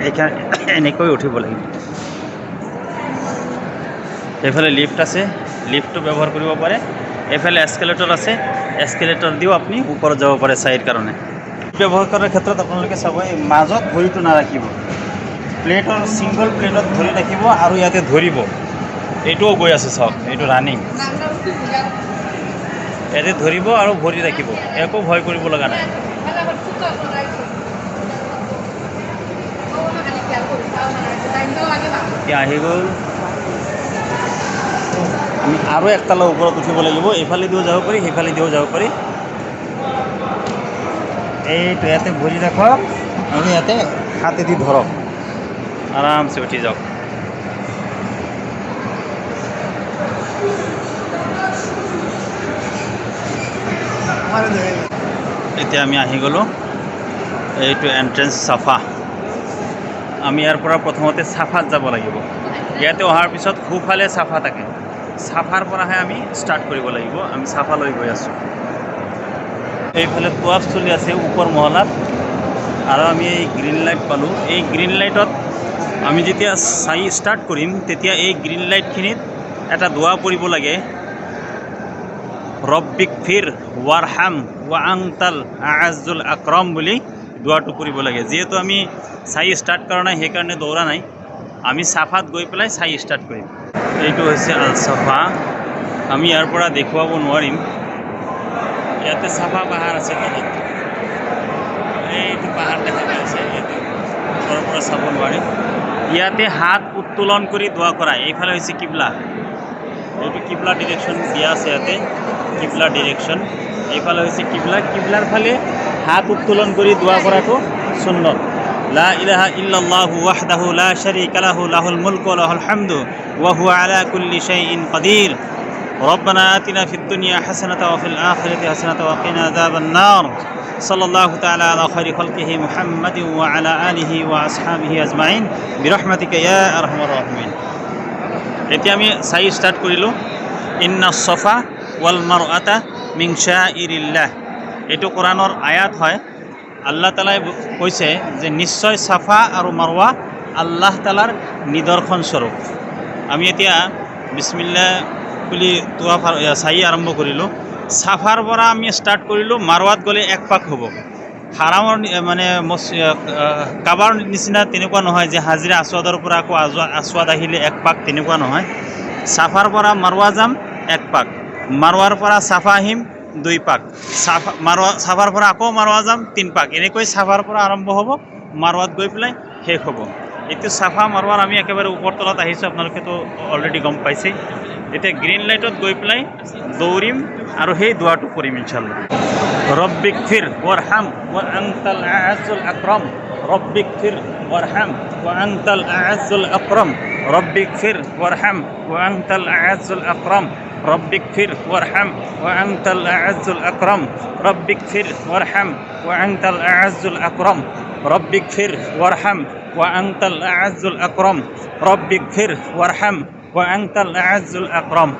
এইখানে এনেকৈ উঠিব লাগিব। এইফালে লিফ্ট আছে লিফ্টটো ব্যৱহাৰ কৰিব পাৰে। এইফালে এস্কেলেটৰ আছে এস্কেলেটৰ দিও আপুনি ওপৰত যাব পাৰে চাইৰ কাৰণে। ব্যৱহাৰ কৰাৰ ক্ষেত্ৰত আপোনালোকে চাব মাজত ভৰিটো নাৰাখিব। প্লেটৰ ছিংগল প্লেটত ধৰি ৰাখিব আৰু ইয়াতে ধৰিব। এইটোও গৈ আছে চাওক, এইটো ৰানিং ইয়াতে ধৰিব আৰু ভৰি ৰাখিব। একো ভয় কৰিব লগা নাই। এতিয়া আহি গ'ল। আমি আৰু একতালা ওপৰত উঠিব লাগিব। এইফালেদিও যাব পাৰি সেইফালেদিও যাব পাৰি। এইটো ইয়াতে ভৰি ৰাখক। আৰু ইয়াতে হাতেদি ধৰক। আৰামছে উঠি যাওক। এতিয়া আমি আহি গ'লোঁ। এইটো এণ্ট্ৰেঞ্চ চাফা। আমি ইয়াৰ পৰা প্ৰথমতে চাফাত যাব লাগিব। ইয়াতে অহাৰ পিছত সোঁফালে চাফা থাকে। চাফাৰ পৰাহে আমি ষ্টাৰ্ট কৰিব লাগিব। আমি চাফালৈ গৈ আছোঁ। এইফালে তোৱাফ চলি আছে ওপৰ মহলাত। আৰু আমি এই গ্ৰীণ লাইট পালোঁ। এই গ্ৰীণ লাইটত আমি যেতিয়া চাই ষ্টাৰ্ট কৰিম, তেতিয়া এই গ্ৰীণ লাইটখিনিত এটা দোৱা পৰিব লাগে। ৰব্বিক ফিৰ ৱাৰহাম ৱা আংতাল আজুল আক্ৰম বুলি। দোৱাটো কৰিব লাগে। যিহেতু আমি চাই ষ্টাৰ্ট কৰা নাই সেইকাৰণে দৌৰা নাই। আমি চাফাত গৈ পেলাই চাই ষ্টাৰ্ট কৰিম এইটো হৈছে আল চাফা আমি ইয়াৰ পৰা দেখুৱাব নোৱাৰিম। ইয়াতে চাফা পাহাৰ আছে তলত এইটো পাহাৰ দেখা পাই আছে, ইয়াতে। চাব নোৱাৰি ইয়াতে হাত উত্তোলন কৰি দোৱা কৰা। এইফালে হৈছে কিবলা। এইটো কিবলা ডিৰেকশ্যন দিয়া আছে ইয়াতে। কিবলা ডিৰেকশ্যন এইফালে হৈছে কিবলা কিবলাৰ ফালে হাত উত্তোলন কৰি দোৱা কৰাটো সুন্নত লা ইলাহা ইল্লাল্লাহু ওয়াহদাহু লা শারীকা লাহু লাহুল মুলকু ওয়া লাহুল হামদু ওয়া হুয়া আলা কুল্লি শাইইন কাদির ربنا آتنا في الدنيا حسنة وفي الآخرة حسنة وقنا عذاب النار صلى الله تعالى على خير خلقه محمد وعلى آله وأصحابه أجمعين برحمتك يا أرحم الراحمين এতিয়া আমি চাই ষ্টাৰ্ট কৰিলোঁ ইন্না চফা ৱাল মাৰ আতা মিংচা ইৰিল্লাহ এইটো কোৰাণৰ আয়াত হয়। আল্লাহ তালাই কৈছে যে, নিশ্চয় চাফা আৰু মাৰোৱা আল্লাহ তালাৰ নিদৰ্শন স্বৰূপ আমি এতিয়া বিছমিল্লা বুলি তোৱা চাই আৰম্ভ কৰিলোঁ। চাফাৰ পৰা আমি ষ্টাৰ্ট কৰিলোঁ মাৰোৱাত গ'লে এক পাক হ'ব। হাৰামৰ মানে কাবাৰ নিচিনা তেনেকুৱা নহয় যে, হাজিৰা আচৱাদৰ পৰা আকৌ আচৱাদ আহিলে এক পাক তেনেকুৱা নহয়। চাফাৰ পৰা মাৰোৱা যাম, এক পাক। মারোয়ার পাড়া সাফাহিম দুই পাক। সাফা মারোয়া সাফার পৰা আকৌ, মারোয়া যাম তিন পাক। এনেকৈ চাফাৰ পৰা আৰম্ভ হ'ব মাৰোৱাত গৈ পেলাই শেষ হ'ব। এতিয়া চাফা মাৰোৱাৰ আমি একেবাৰে ওপৰ তলত আহিছোঁ আপোনালোকেতো অলৰেডি গম পাইছে এতিয়া গ্ৰীণ লাইটত গৈ পেলাই দৌৰিম আৰু সেই দোৱাটো কৰিম ইনশাল্লাহ ৰব্বিক ফিৰ ৱৰহাম ৱাংতাল আজুল আক্ৰম ৰব্বিক ফিৰ ৱৰহাম ৱাংতাল আজুল আক্ৰম ৰব্বিক ফিৰ ৱৰহাম ৱাংতাল আজুল আক্ৰম ربك فر وارحم وأنت الأعز الأكرم. ربك فر وارحم وأنت الأعز الأكرم. ربك فر وارحم وأنت الأعز الأكرم. ربك فر وارحم وأنت الأعز الأكرم.